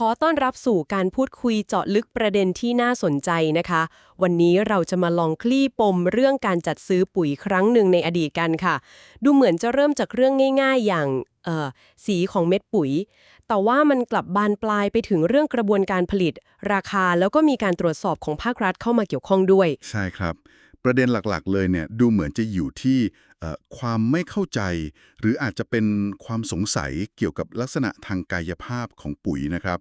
ขอต้อนรับสู่การพูดคุยเจาะลึกประเด็นที่น่าสนใจนะคะ วันนี้เราจะมาลองคลี่ปมเรื่องการจัดซื้อปุ๋ยครั้งหนึ่งในอดีตกันค่ะ ดูเหมือนจะเริ่มจากเรื่องง่าย ๆ อย่างเอ่อสีของเม็ดปุ๋ย แต่ว่ามันกลับบานปลายไปถึงเรื่องกระบวนการผลิต ราคาแล้วก็มีการตรวจสอบของภาครัฐเข้ามาเกี่ยวข้องด้วย ใช่ครับ ประเด็นหลักๆ เลยเนี่ยดูเหมือนจะอยู่ที่ความไม่เข้าใจ หรืออาจจะเป็นความสงสัยเกี่ยวกับลักษณะทางกายภาพของปุ๋ยนะครับ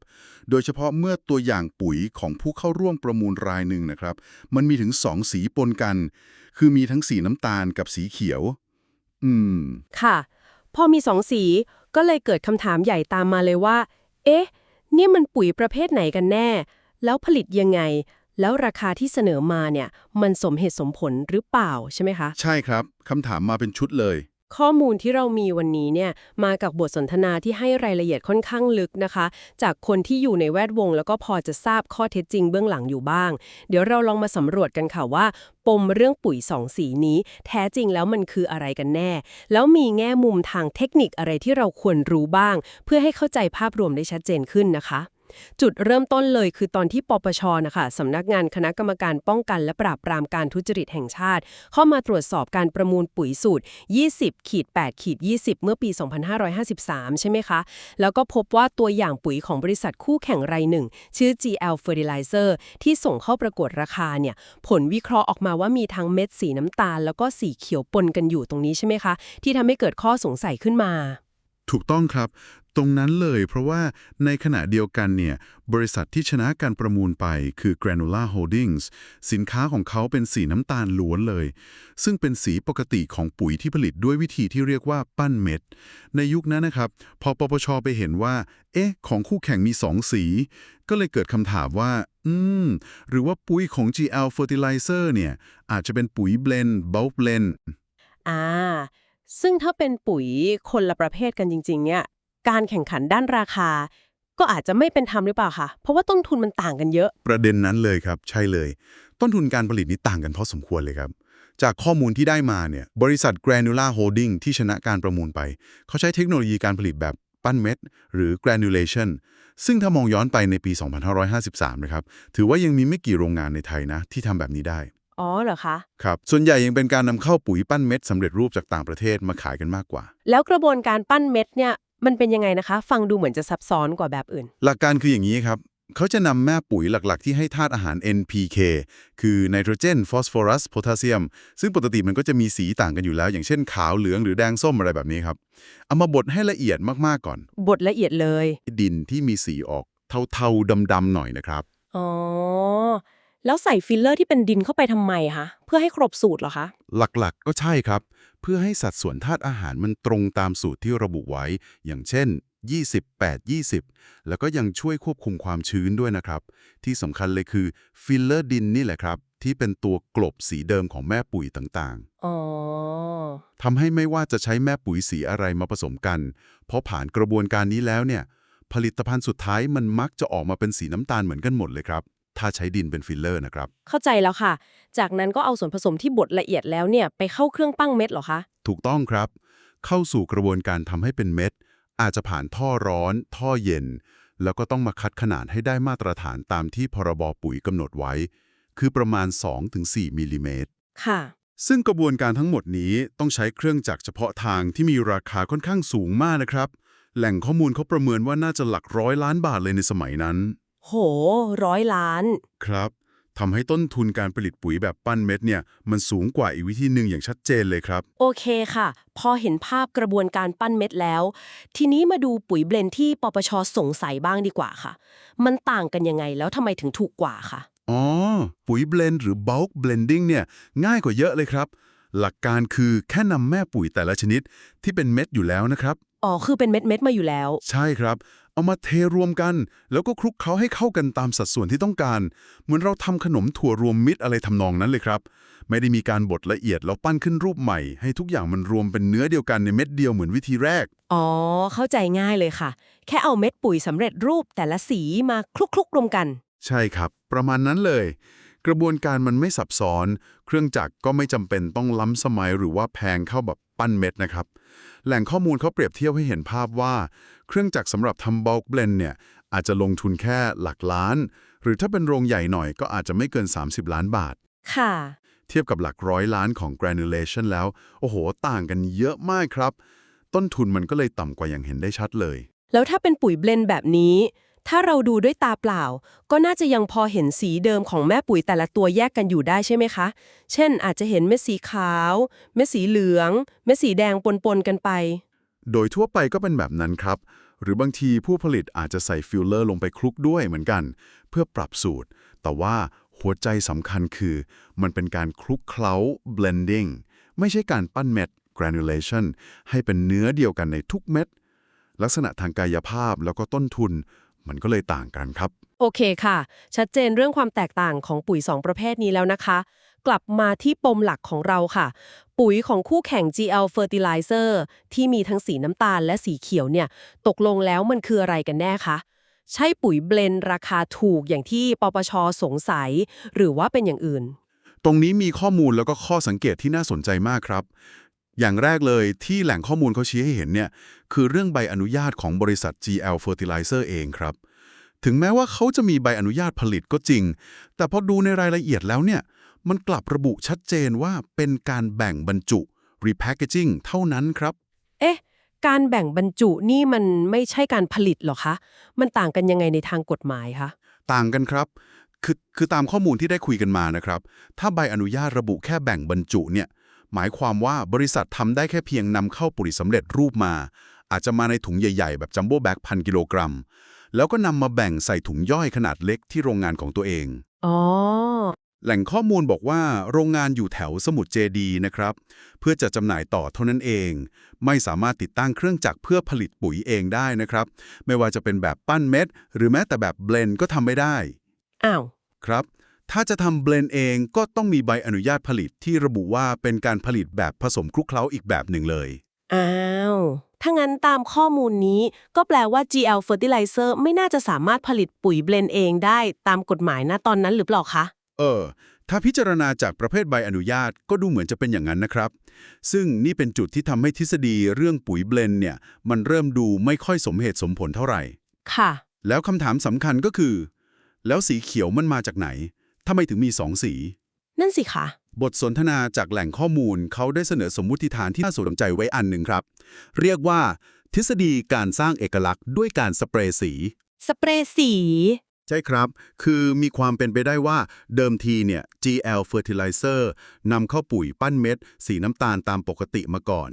โดยเฉพาะเมื่อตัวอย่างปุ๋ยของผู้เข้าร่วมประมูลรายหนึ่งนะครับ มันมีถึงสองสีปนกัน คือมีทั้งสีน้ำตาลกับสีเขียว อืม ค่ะ พอมีสองสีก็เลยเกิดคำถามใหญ่ตามมาเลยว่า เอ๊ะนี่มันปุ๋ยประเภทไหนกันแน่ แล้วผลิตยังไง แล้วราคาที่เสนอมาเนี่ย มันสมเหตุสมผลหรือเปล่าใช่ไหมคะ ใช่ครับคำถามมาเป็นชุดเลย ข้อมูลที่เรามีวันนี้เนี่ยมากับบทสนทนาที่ให้รายละเอียดค่อนข้างลึกนะคะ จากคนที่อยู่ในแวดวง แล้วก็พอจะทราบข้อเท็จจริงเบื้องหลังอยู่บ้าง เดี๋ยวเราลองมาสำรวจกันค่ะว่า ปมเรื่องปุ๋ยสองสีนี้ แท้จริงแล้วมันคืออะไรกันแน่ แล้วมีแง่มุมทางเทคนิคอะไรที่เราควรรู้บ้าง เพื่อให้เข้าใจภาพรวมได้ชัดเจนขึ้นนะคะ จุดเริ่มต้นเลยคือตอนที่ปปชนะคะสำนักงานคณะกรรมการป้องกันและปราบปรามการทุจริตแห่งชาติ เข้ามาตรวจสอบการประมูลปุ๋ยสูตร 20ขีด8ขีด20 เมื่อปี 2553 ใช่ไหมคะ แล้วก็พบว่าตัวอย่างปุ๋ยของบริษัทคู่แข่งรายหนึ่ง ชื่อ GL Fertilizer ที่ส่งเข้าประกวดราคาเนี่ยผลวิเคราะห์ออกมาว่ามีทั้งเม็ดสีน้ำตาล แล้วก็สีเขียวปนกันอยู่ตรงนี้ใช่ไหมคะ ที่ทำให้เกิดข้อสงสัยขึ้นมา ถูกต้องครับ ตรงนั้นเลยเพราะว่าในขณะเดียวกันเนี่ยบริษัทที่ชนะการประมูลไปคือ Granular Holdings สินค้าของเขาเป็นสีน้ำตาลล้วนเลย ซึ่งเป็นสีปกติของปุ๋ยที่ผลิตด้วยวิธีที่เรียกว่าปั้นเม็ด ในยุคนั้นนะครับ พอปปชไปเห็นว่า เอ๊ะ ของคู่แข่งมีสองสี ก็เลยเกิดคำถามว่า อืม หรือว่าปุ๋ยของ GL Fertilizer เนี่ย อาจจะเป็นปุ๋ยเบลนด์ bulk blend อ่าซึ่งถ้าเป็นปุ๋ยคนละประเภทกันจริง ๆ เนี่ย การแข่งขันด้านราคา ก็อาจจะไม่เป็นธรรมหรือเปล่าคะเพราะว่าต้นทุนมันต่างกันเยอะ ประเด็นนั้นเลยครับ ใช่เลย ต้นทุนการผลิตนี้ต่างกันพอสมควรเลยครับ จากข้อมูลที่ได้มาเนี่ยบริษัท Granular Holding ที่ชนะการประมูลไป เขาใช้เทคโนโลยีการผลิตแบบปั้นเม็ด หรือ granulation ซึ่งถ้ามองย้อนไปในปี 2553 นะครับ ถือว่ายังมีไม่กี่โรงงานในไทยนะ ที่ทำแบบนี้ได้ อ๋อเหรอคะ ครับ ส่วนใหญ่ยังเป็นการนำเข้าปุ๋ยปั้นเม็ดสำเร็จรูปจากต่างประเทศมาขายกันมากกว่า แล้วกระบวนการปั้นเม็ดเนี่ย มันเป็นยังไงนะคะ ฟังดูเหมือนจะซับซ้อนกว่าแบบอื่น หลักการคืออย่างนี้ครับ เขาจะนำแม่ปุ๋ยหลักๆ ที่ให้ธาตุอาหาร NPK คือไนโตรเจน ฟอสฟอรัส โพแทสเซียม ซึ่งปกติมันก็จะมีสีต่างกันอยู่แล้ว อย่างเช่นขาวเหลืองหรือแดงส้มอะไรแบบนี้ครับ เอามาบดให้ละเอียดมากๆก่อนบทละเอียดเลย ดินที่มีสีออกเทาๆดำๆหน่อยนะครับ อ๋อ แล้วใส่ฟิลเลอร์ที่เป็นดินเข้าไปทำไมคะ เพื่อให้ครบสูตรเหรอคะ หลักๆก็ใช่ครับ เพื่อให้สัดส่วนธาตุอาหารมันตรงตามสูตรที่ระบุไว้ อย่างเช่น 28 20 แล้วก็ยังช่วยควบคุมความชื้นด้วยนะครับ ที่สำคัญเลยคือฟิลเลอร์ดินนี่แหละครับ ที่เป็นตัวกลบสีเดิมของแม่ปุ๋ยต่างอ๋อ ๆทำให้ไม่ว่าจะใช้แม่ปุ๋ยสีอะไรมาผสมกันเพราะผ่านกระบวนการนี้แล้วเนี่ย ผลิตภัณฑ์สุดท้ายมันมักจะออกมาเป็นสีน้ำตาลเหมือนกันหมดเลยครับ ถ้าใช้ดินเป็นฟิลเลอร์นะครับ เข้าใจแล้วค่ะ จากนั้นก็เอาส่วนผสมที่บดละเอียดแล้วเนี่ยไปเข้าเครื่องปั้งเม็ดเหรอคะ ถูกต้องครับ เข้าสู่กระบวนการทำให้เป็นเม็ด อาจจะผ่านท่อร้อน ท่อเย็น แล้วก็ต้องมาคัดขนาดให้ได้มาตรฐานตามที่พรบปุ๋ยกำหนดไว้ คือประมาณ 2-4มิลลิเมตรค่ะ ซึ่งกระบวนการทั้งหมดนี้ต้องใช้เครื่องจักรเฉพาะทางที่มีราคาค่อนข้างสูงมากนะครับ แหล่งข้อมูลเขาประเมินว่าน่าจะหลักร้อยล้านบาทเลยในสมัยนั้น โห ร้อยล้าน ครับทำให้ต้นทุนการผลิตปุ๋ยแบบปั้นเม็ดเนี่ย มันสูงกว่าอีกวิธีหนึ่งอย่างชัดเจนเลยครับ โอเคค่ะ พอเห็นภาพกระบวนการปั้นเม็ดแล้ว ทีนี้มาดูปุ๋ยเบลนด์ที่ปปชสงสัยบ้างดีกว่าค่ะ มันต่างกันยังไงแล้วทำไมถึงถูกกว่าค่ะ อ๋อ ปุ๋ยเบลนด์หรือ bulk blending เนี่ย ง่ายกว่าเยอะเลยครับ หลักการคือแค่นำแม่ปุ๋ยแต่ละชนิดที่เป็นเม็ดอยู่แล้วนะครับ อ๋อ คือเป็นเม็ดเม็ดๆมาอยู่แล้ว ใช่ครับ เอามาเทรวมกัน แล้วก็คลุกเคล้าให้เข้ากันตามสัดส่วนที่ต้องการ เหมือนเราทำขนมถั่วรวมมิตรอะไรทำนองนั้นเลยครับ ไม่ได้มีการบดละเอียดแล้วปั้นขึ้นรูปใหม่ ให้ทุกอย่างมันรวมเป็นเนื้อเดียวกันในเม็ดเดียวเหมือนวิธีแรก อ๋อ เข้าใจง่ายเลยค่ะ แค่เอาเม็ดปุ๋ยสำเร็จรูปแต่ละสีมาคลุกๆรวมกัน ใช่ครับ ประมาณนั้นเลย กระบวนการมันไม่ซับซ้อน เครื่องจักรก็ไม่จำเป็นต้องล้ำสมัยหรือว่าแพงเข้าแบบ ปั้นเม็ดนะครับ แหล่งข้อมูลเขาเปรียบเทียบให้เห็นภาพว่า เครื่องจักรสำหรับทำ bulk blend เนี่ยอาจจะลงทุนแค่หลักล้าน หรือถ้าเป็นโรงใหญ่หน่อยก็อาจจะไม่เกิน 30 ล้านบาท ค่ะ เทียบกับหลักร้อยล้านของ granulation แล้ว โอ้โห ต่างกันเยอะมากครับ ต้นทุนมันก็เลยต่ำกว่าอย่างเห็นได้ชัดเลย แล้วถ้าเป็นปุ๋ยเบลนแบบนี้ ถ้าเราดูด้วยตาเปล่า ก็น่าจะยังพอเห็นสีเดิมของแม่ปุ๋ยแต่ละตัวแยกกันอยู่ได้ใช่ไหมคะ เช่น อาจจะเห็นเม็ดสีขาว เม็ดสีเหลือง เม็ดสีแดงปนๆกันไป โดยทั่วไปก็เป็นแบบนั้นครับ หรือบางทีผู้ผลิตอาจจะใส่ฟิลเลอร์ลงไปคลุกด้วยเหมือนกัน เพื่อปรับสูตร แต่ว่าหัวใจสำคัญคือ มันเป็นการคลุกเคล้า blending ไม่ใช่การปั้นเม็ด granulation ให้เป็นเนื้อเดียวกันในทุกเม็ด ลักษณะทางกายภาพแล้วก็ต้นทุน มันก็เลยต่างกันครับ โอเคค่ะ ชัดเจนเรื่องความแตกต่างของปุ๋ย 2 ประเภทนี้แล้วนะคะ กลับมาที่ปมหลักของเราค่ะ ปุ๋ยของคู่แข่ง GL Fertilizer ที่มีทั้งสีน้ำตาลและสีเขียวเนี่ย ตกลงแล้วมันคืออะไรกันแน่คะใช่ปุ๋ยเบลนด์ราคาถูกอย่างที่ปปชสงสัย หรือว่าเป็นอย่างอื่น ตรงนี้มีข้อมูลแล้วก็ข้อสังเกตที่น่าสนใจมากครับ อย่างแรกเลยที่แหล่งข้อมูลเขาชี้ให้เห็นเนี่ยคือเรื่องใบอนุญาตของบริษัท GL Fertilizer เองครับ ถึงแม้ว่าเขาจะมีใบอนุญาตผลิตก็จริง แต่พอดูในรายละเอียดแล้วเนี่ยมันกลับระบุชัดเจนว่าเป็นการแบ่งบรรจุ repackaging เท่านั้นครับ เอ๊ะ การแบ่งบรรจุนี่มันไม่ใช่การผลิตเหรอคะ มันต่างกันยังไงในทางกฎหมายคะ ต่างกันครับ คือคือตามข้อมูลที่ได้คุยกันมานะครับ ถ้าใบอนุญาตระบุแค่แบ่งบรรจุเนี่ย หมายความว่าบริษัททำได้แค่เพียงนำเข้าปุ๋ยสำเร็จรูปมา อาจจะมาในถุงใหญ่ ๆ แบบจัมโบ้แบ็กพันกิโลกรัม แล้วก็นำมาแบ่งใส่ถุงย่อยขนาดเล็กที่โรงงานของตัวเองอ๋อแหล่งข้อมูลบอกว่าโรงงานอยู่แถวสมุทรเจดีย์นะครับ เพื่อจะจำหน่ายต่อเท่านั้นเอง ไม่สามารถติดตั้งเครื่องจักรเพื่อผลิตปุ๋ยเองได้นะครับ ไม่ว่าจะเป็นแบบปั้นเม็ด หรือแม้แต่แบบเบลนด์ก็ทำไม่ได้ อ้าว ครับ ถ้าจะทำเบลนด์เองก็ต้องมีใบอนุญาตผลิตที่ระบุว่าเป็นการผลิตแบบผสมคลุกเคล้าอีกแบบหนึ่งเลย อ้าว ถ้างั้นตามข้อมูลนี้ ก็แปลว่า GL Fertilizer ไม่น่าจะสามารถผลิตปุ๋ยเบลนด์เองได้ตามกฎหมายณตอนนั้นหรือเปล่าคะ เออ ถ้าพิจารณาจากประเภทใบอนุญาตก็ดูเหมือนจะเป็นอย่างนั้นนะครับ ซึ่งนี่เป็นจุดที่ทำให้ทฤษฎีเรื่องปุ๋ยเบลนด์เนี่ย มันเริ่มดูไม่ค่อยสมเหตุสมผลเท่าไหร่ ค่ะ แล้วคำถามสำคัญก็คือ แล้วสีเขียวมันมาจากไหน ทำไมถึงมีสองสี นั่นสิคะ บทสนทนาจากแหล่งข้อมูลเขาได้เสนอสมมุติฐานที่น่าสนใจไว้อันหนึ่งครับ เรียกว่า ทฤษฎีการสร้างเอกลักษณ์ด้วยการสเปรย์สี สเปรย์สี ใช่ครับ คือมีความเป็นไปได้ว่าเดิมทีเนี่ย GL Fertilizer นำเข้าปุ๋ยปั้นเม็ด สีน้ำตาลตามปกติมาก่อน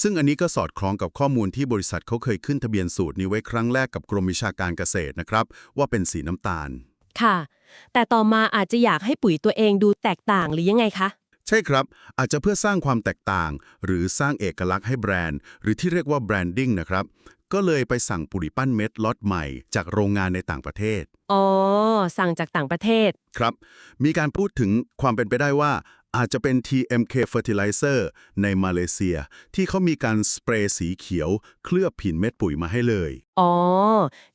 ซึ่งอันนี้ก็สอดคล้องกับข้อมูลที่บริษัทเขาเคยขึ้นทะเบียนสูตรนี้ไว้ครั้งแรกกับกรมวิชาการเกษตรนะครับ ว่าเป็นสีน้ำตาล ค่ะ แต่ต่อมาอาจจะอยากให้ปุ๋ยตัวเองดูแตกต่างหรือยังไงคะ ใช่ครับ อาจจะเพื่อสร้างความแตกต่าง หรือสร้างเอกลักษณ์ให้แบรนด์ หรือที่เรียกว่าแบรนดิ้งนะครับ ก็เลยไปสั่งปุ๋ยปั้นเม็ดล็อตใหม่ จากโรงงานในต่างประเทศ อ๋อ สั่งจากต่างประเทศ ครับ มีการพูดถึงความเป็นไปได้ว่า อาจจะเป็น TMK Fertilizer ในมาเลเซีย ที่เขามีการสเปรย์สีเขียว เคลือบผินเม็ดปุ๋ยมาให้เลย อ๋อ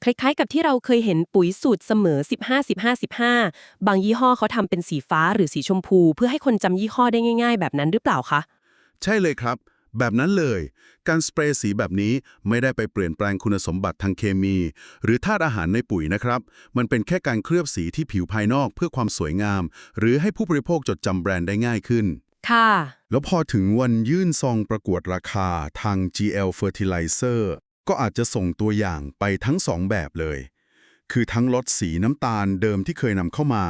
คล้ายๆกับที่เราเคยเห็นปุ๋ยสูตรเสมอ 15 15 15 บางยี่ห้อเขาทำเป็นสีฟ้าหรือสีชมพู เพื่อให้คนจำยี่ห้อได้ง่าย ๆ แบบนั้นหรือเปล่าคะ ใช่เลยครับ แบบนั้นเลย การสเปรย์สีแบบนี้ไม่ได้ไปเปลี่ยนแปลงคุณสมบัติทางเคมี หรือธาตุอาหารในปุ๋ยนะครับ มันเป็นแค่การเคลือบสีที่ผิวภายนอกเพื่อความสวยงาม หรือให้ผู้บริโภคจดจำแบรนด์ได้ง่ายขึ้น ค่ะ แล้วพอถึงวันยื่นซองประกวดราคาทาง GL Fertilizer ก็อาจจะส่งตัวอย่างไปทั้งสองแบบเลย คือทั้งล็อตสีน้ำตาลเดิมที่เคยนำเข้ามา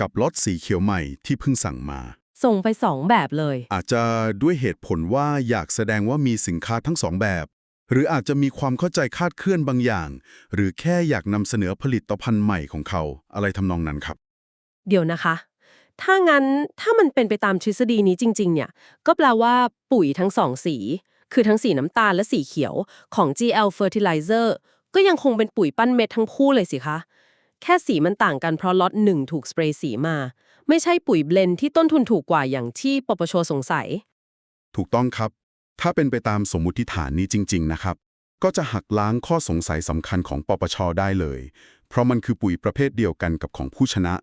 กับล็อตสีเขียวใหม่ที่เพิ่งสั่งมา ส่งไป2แบบเลย อาจจะด้วยเหตุผลว่าอยากแสดงว่ามีสินค้าทั้งสองแบบ หรืออาจจะมีความเข้าใจคลาดเคลื่อนบางอย่าง หรือแค่อยากนำเสนอผลิตภัณฑ์ใหม่ของเขาอะไรทำนองนั้นครับ เดี๋ยวนะคะ ถ้างั้นถ้ามันเป็นไปตามทฤษฎีนี้จริง ๆ เนี่ย ก็แปลว่าปุ๋ยทั้งสองสี คือทั้งสีน้ำตาลและสีเขียวของ GL Fertilizer ก็ยังคงเป็นปุ๋ยปั้นเม็ดทั้งคู่เลยสิคะ แค่สีมันต่างกันเพราะล็อตหนึ่งถูกสเปรย์สีมา ไม่ใช่ปุ๋ยเบลนด์ที่ต้นทุนถูกกว่าอย่างที่ปปชสงสัย ถูกต้องครับ ถ้าเป็นไปตามสมมุติฐานนี้จริง ๆ นะครับ ก็จะหักล้างข้อสงสัยสำคัญของปปชได้เลย เพราะมันคือปุ๋ยประเภทเดียวกันกับของผู้ชนะ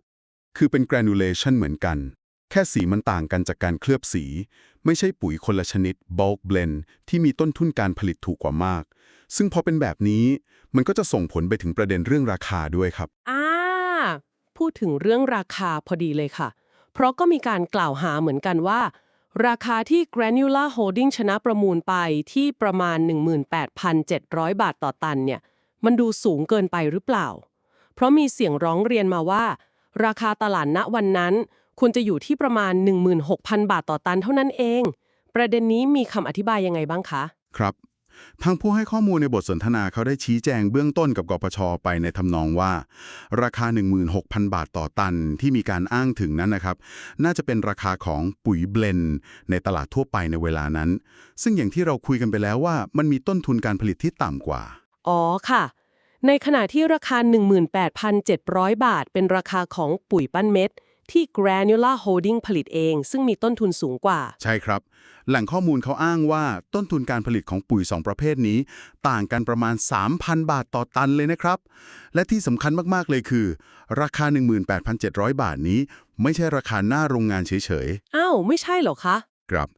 คือเป็น granulation เหมือนกัน แค่สีมันต่างกันจากการเคลือบสี ไม่ใช่ปุ๋ยคนละชนิด bulk blend ที่มีต้นทุนการผลิตถูกกว่ามาก ซึ่งพอเป็นแบบนี้ มันก็จะส่งผลไปถึงประเด็นเรื่องราคาด้วยครับอ่า พูดถึงเรื่องราคาพอดีเลยค่ะ เพราะก็มีการกล่าวหาเหมือนกันว่า ราคาที่ Granular Holding ชนะประมูลไปที่ประมาณ 18,700 บาทต่อตันเนี่ย มันดูสูงเกินไปหรือเปล่า เพราะมีเสียงร้องเรียนมาว่า ราคาตลาดณวันนั้น ควรจะอยู่ที่ประมาณ 16,000 บาทต่อตันเท่านั้นเอง ประเด็นนี้มีคำอธิบายยังไงบ้างคะ ครับ ทางผู้ให้ข้อมูลในบทสนทนาเขาได้ชี้แจงเบื้องต้นกับกปชไปในทำนองว่า ราคา 16,000 บาทต่อตันที่มีการอ้างถึงนั้นนะครับ น่าจะเป็นราคาของปุ๋ยเบลนในตลาดทั่วไปในเวลานั้น ซึ่งอย่างที่เราคุยกันไปแล้วว่า มันมีต้นทุนการผลิตที่ต่ำกว่า อ๋อค่ะ ในขณะที่ราคา 18,700 บาท เป็นราคาของปุ๋ยปั้นเม็ด ที่ Granular Holding ผลิตเอง ซึ่งมีต้นทุนสูงกว่า ใช่ครับ แหล่งข้อมูลเขาอ้างว่าต้นทุนการผลิตของปุ๋ย 2 ประเภทนี้ ต่างกันประมาณ 3,000 บาทต่อตันเลยนะครับ และที่สำคัญมาก ๆ เลยคือ ราคา 18,700 บาทนี้ ไม่ใช่ราคาหน้าโรงงานเฉยอ้าวไม่ใช่เหรอคะๆครับ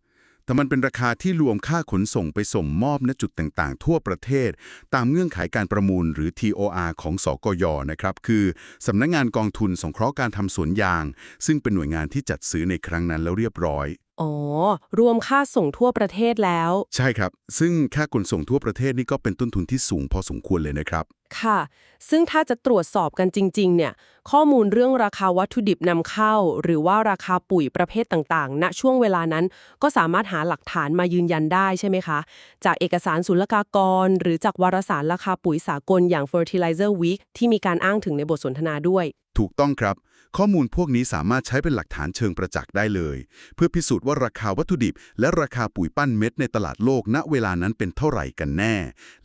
แต่มันเป็นราคาที่รวมค่าขนส่งไปส่งมอบณจุดต่างๆ ทั่วประเทศ ตามเงื่อนไขการประมูลหรือ TOR ของสกยนะครับ คือสำนักงงานกองทุนสงเคราะห์การทำสวนยาง ซึ่งเป็นหน่วยงานที่จัดซื้อในครั้งนั้นแล้วเรียบร้อย อ๋อ รวมค่าส่งทั่วประเทศแล้ว ใช่ครับ ซึ่งค่าขนส่งทั่วประเทศนี่ก็เป็นต้นทุนที่สูงพอสมควรเลยนะครับ ค่ะ ซึ่งถ้าจะตรวจสอบกันจริง ๆ เนี่ย ข้อมูลเรื่องราคาวัตถุดิบนำเข้า หรือว่าราคาปุ๋ยประเภทต่างๆ ณ ช่วงเวลานั้น ก็สามารถหาหลักฐานมายืนยันได้ใช่ไหมคะ จากเอกสารศุลกากร หรือจากวารสารราคาปุ๋ยสากลอย่าง Fertilizer Week ที่มีการอ้างถึงในบทสนทนาด้วย ถูกต้องครับ ข้อมูลพวกนี้สามารถใช้เป็นหลักฐานเชิงประจักษ์ได้เลย เพื่อพิสูจน์ว่าราคาวัตถุดิบ และราคาปุ๋ยปั้นเม็ดในตลาดโลกณเวลานั้นเป็นเท่าไหร่กันแน่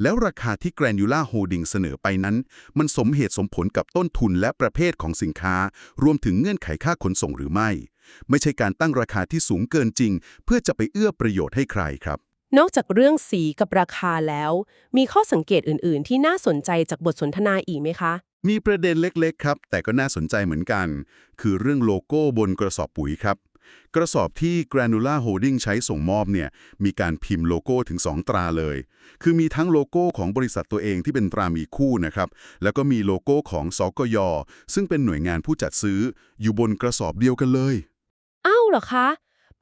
แล้วราคาที่ Granular Holding เสนอไปนั้น มันสมเหตุสมผลกับต้นทุนและประเภทของสินค้า รวมถึงเงื่อนไขค่าขนส่งหรือไม่ ไม่ใช่การตั้งราคาที่สูงเกินจริง เพื่อจะไปเอื้อประโยชน์ให้ใครครับนอกจากเรื่องสีกับราคาแล้ว มีข้อสังเกตอื่น ๆ ที่น่าสนใจจากบทสนทนาอีกไหมคะ มีประเด็นเล็กๆครับ แต่ก็น่าสนใจเหมือนกัน คือเรื่องโลโก้บนกระสอบปุ๋ยครับ กระสอบที่ Granular Holding ใช้ส่งมอบเนี่ยมีการพิมพ์โลโก้ถึง 2 ตราเลย คือมีทั้งโลโก้ของบริษัทตัวเองที่เป็นตรามีคู่นะครับ แล้วก็มีโลโก้ของสกย ซึ่งเป็นหน่วยงานผู้จัดซื้ออยู่บนกระสอบเดียวกันเลยอ้าวเหรอคะ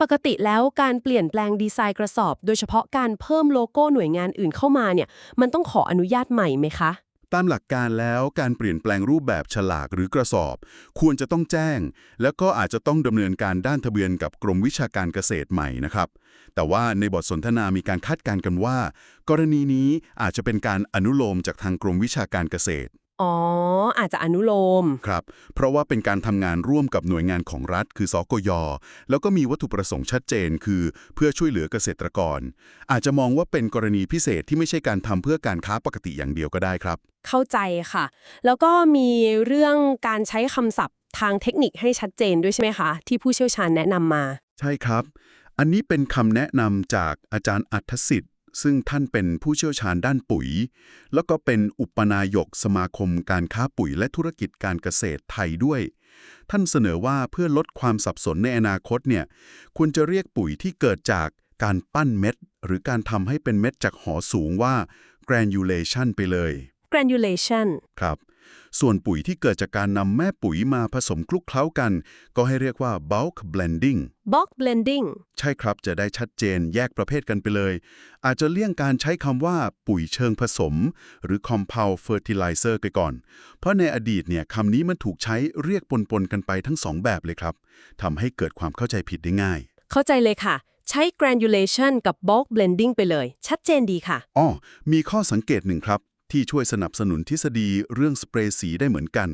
ปกติแล้วการเปลี่ยนแปลงดีไซน์กระสอบ โดยเฉพาะการเพิ่มโลโก้หน่วยงานอื่นเข้ามาเนี่ยมันต้องขออนุญาตใหม่ไหมคะ ตามหลักการแล้วการเปลี่ยนแปลงรูปแบบฉลากหรือกระสอบ ควรจะต้องแจ้ง แล้วก็อาจจะต้องดำเนินการด้านทะเบียนกับกรมวิชาการเกษตรใหม่นะครับ แต่ว่าในบทสนทนามีการคาดการณ์กันว่า กรณีนี้อาจจะเป็นการอนุโลมจากทางกรมวิชาการเกษตร อ๋อ อาจจะอนุโลม ครับ เพราะว่าเป็นการทำงานร่วมกับหน่วยงานของรัฐ คือสกย แล้วก็มีวัตถุประสงค์ชัดเจน คือ เพื่อช่วยเหลือเกษตรกร อาจจะมองว่าเป็นกรณีพิเศษที่ไม่ใช่การทำเพื่อการค้าปกติอย่างเดียวก็ได้ครับ เข้าใจค่ะ แล้วก็มีเรื่องการใช้คำศัพท์ทางเทคนิคให้ชัดเจนด้วยใช่ไหมคะ ที่ผู้เชี่ยวชาญแนะนำมา ใช่ครับ อันนี้เป็นคำแนะนำจากอาจารย์อัธสิทธิ์ ซึ่งท่านเป็นผู้เชี่ยวชาญด้านปุ๋ย แล้วก็เป็นอุปนายกสมาคมการค้าปุ๋ยและธุรกิจการเกษตรไทยด้วย ท่านเสนอว่าเพื่อลดความสับสนในอนาคตเนี่ยควรจะเรียกปุ๋ยที่เกิดจากการปั้นเม็ด หรือการทำให้เป็นเม็ดจากหอสูงว่า granulation ไปเลย granulation ครับ ส่วนปุ๋ยที่เกิดจากการนำแม่ปุ๋ยมาผสมคลุกเคล้ากัน ก็ให้เรียกว่า bulk blending bulk blending ใช่ครับจะได้ชัดเจนแยกประเภทกันไปเลย อาจจะเลี่ยงการใช้คำว่าปุ๋ยเชิงผสม หรือ compound fertilizer ไปก่อน เพราะในอดีตเนี่ยคำนี้มันถูกใช้เรียกปนๆกันไปทั้งสองแบบเลยครับทำให้เกิดความเข้าใจผิดได้ง่าย เข้าใจเลยค่ะใช้ granulation กับ bulk blending ไปเลย ชัดเจนดีค่ะอ้อมีข้อสังเกตหนึ่งครับ ที่ช่วยสนับสนุนทฤษฎีเรื่องสเปรย์สีได้เหมือนกัน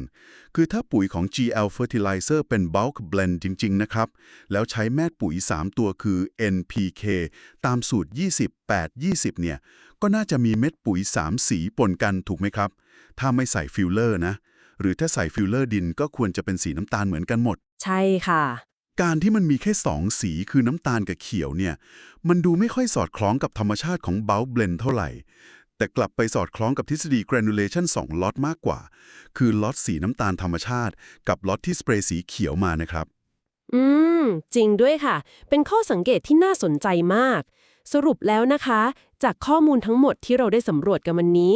คือถ้าปุ๋ยของ GL Fertilizer เป็น bulk blend จริง ๆ นะครับ แล้วใช้แม่ปุ๋ย 3 ตัวคือ NPK ตามสูตร 20 8 20 เนี่ย ก็น่าจะมีเม็ดปุ๋ย 3 สีปนกันถูกไหมครับ ถ้าไม่ใส่ฟิลเลอร์นะ หรือถ้าใส่ฟิลเลอร์ดินก็ควรจะเป็นสีน้ำตาลเหมือนกันหมด ใช่ค่ะการที่มันมีแค่สองสีคือน้ำตาลกับเขียวเนี่ย มันดูไม่ค่อยสอดคล้องกับธรรมชาติของ bulk blend เท่าไหร่ แต่กลับไปสอดคล้องกับทฤษฎี granulation 2ล็อตมากกว่า คือล็อตสีน้ำตาลธรรมชาติ กับล็อตที่สเปรย์สีเขียวมานะครับ อืม จริงด้วยค่ะ เป็นข้อสังเกตที่น่าสนใจมาก สรุปแล้วนะคะ จากข้อมูลทั้งหมดที่เราได้สำรวจกันวันนี้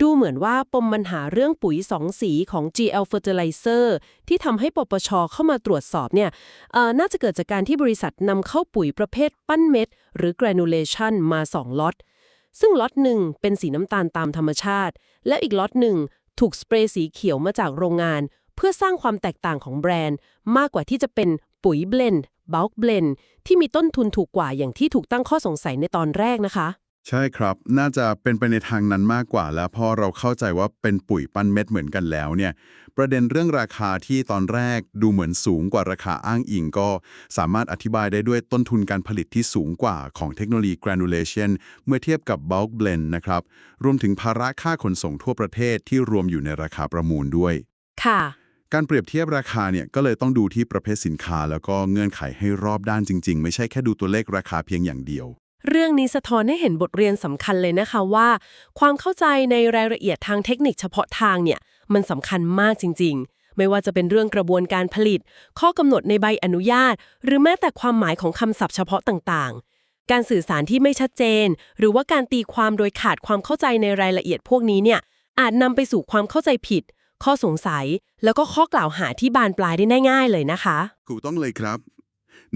ดูเหมือนว่าปมปัญหาเรื่องปุ๋ยสองสีของ GL Fertilizer ที่ทำให้ปปชเข้ามาตรวจสอบเนี่ยน่าจะเกิดจากการที่บริษัทนำเข้าปุ๋ยประเภทปั้นเม็ด หรือ granulation มา 2ล็อต ซึ่งล็อตหนึ่งเป็นสีน้ำตาลตามธรรมชาติ และอีกล็อตหนึ่งถูกสเปรย์สีเขียวมาจากโรงงาน เพื่อสร้างความแตกต่างของแบรนด์ มากกว่าที่จะเป็นปุ๋ยเบลนด์บัลค์เบลนด์ที่มีต้นทุนถูกกว่าอย่างที่ถูกตั้งข้อสงสัยในตอนแรกนะคะ ใช่ครับ น่าจะเป็นไปในทางนั้นมากกว่าแล้วพอเราเข้าใจว่าเป็นปุ๋ยปั้นเม็ดเหมือนกันแล้วเนี่ย ประเด็นเรื่องราคาที่ตอนแรกดูเหมือนสูงกว่าราคาอ้างอิงก็ สามารถอธิบายได้ด้วยต้นทุนการผลิตที่สูงกว่าของเทคโนโลยี granulation เมื่อเทียบกับ bulk blend นะครับ รวมถึงภาระค่าขนส่งทั่วประเทศที่รวมอยู่ในราคาประมูลด้วย ค่ะ การเปรียบเทียบราคาเนี่ยก็เลยต้องดูที่ประเภทสินค้า แล้วก็เงื่อนไขให้รอบด้านจริง ๆ ไม่ใช่แค่ดูตัวเลขราคาเพียงอย่างเดียว เรื่องนี้สะท้อนให้เห็นบทเรียนสำคัญเลยนะคะว่า ความเข้าใจในรายละเอียดทางเทคนิคเฉพาะทางเนี่ยมันสำคัญมากจริง ๆ ไม่ว่าจะเป็นเรื่องกระบวนการผลิต ข้อกำหนดในใบอนุญาต หรือแม้แต่ความหมายของคำศัพท์เฉพาะต่างๆ การสื่อสารที่ไม่ชัดเจน หรือว่าการตีความโดยขาดความเข้าใจในรายละเอียดพวกนี้เนี่ยอาจนำไปสู่ความเข้าใจผิด ข้อสงสัย แล้วก็ข้อกล่าวหาที่บานปลายได้ง่ายๆเลยนะคะ ถูกต้องเลยครับ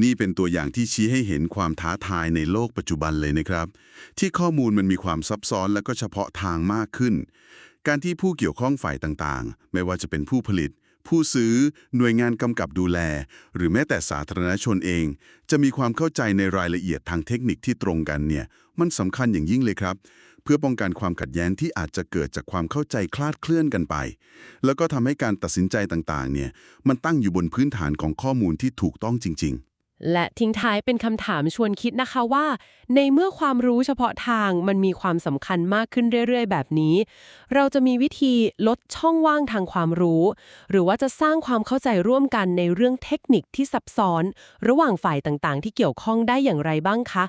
นี่เป็นตัวอย่างที่ชี้ให้เห็นความท้าทายในโลกปัจจุบันเลยนะครับ ที่ข้อมูลมันมีความซับซ้อนและก็เฉพาะทางมากขึ้น การที่ผู้เกี่ยวข้องฝ่ายต่างๆ ไม่ว่าจะเป็นผู้ผลิต ผู้ซื้อ หน่วยงานกำกับดูแล หรือแม้แต่สาธารณชนเอง จะมีความเข้าใจในรายละเอียดทางเทคนิคที่ตรงกันเนี่ย มันสำคัญอย่างยิ่งเลยครับ เพื่อป้องกันความขัดแย้งที่อาจจะเกิดจากความเข้าใจคลาดเคลื่อนกันไป แล้วก็ทำให้การตัดสินใจต่างๆ เนี่ย มันตั้งอยู่บนพื้นฐานของข้อมูลที่ถูกต้องจริง ๆ และทิ้งท้ายเป็นคำถามชวนคิดนะคะว่า ในเมื่อความรู้เฉพาะทางมันมีความสำคัญมากขึ้นเรื่อย ๆ แบบนี้ เราจะมีวิธีลดช่องว่างทางความรู้ หรือว่าจะสร้างความเข้าใจร่วมกันในเรื่องเทคนิคที่ซับซ้อน ระหว่างฝ่ายต่างๆ ที่เกี่ยวข้องได้อย่างไรบ้างคะ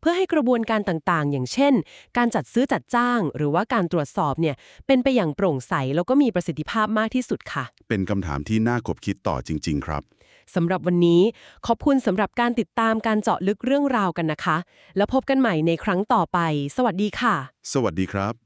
เพื่อให้กระบวนการต่างๆ อย่างเช่น การจัดซื้อจัดจ้าง หรือว่าการตรวจสอบเนี่ยเป็นไปอย่างโปร่งใสแล้วก็มีประสิทธิภาพมากที่สุดค่ะ เป็นคำถามที่น่าคบคิดต่อจริง ๆ ครับ สำหรับวันนี้ ขอบคุณสำหรับการติดตามการเจาะลึกเรื่องราวกันนะคะ แล้วพบกันใหม่ในครั้งต่อไป สวัสดีค่ะ สวัสดีครับ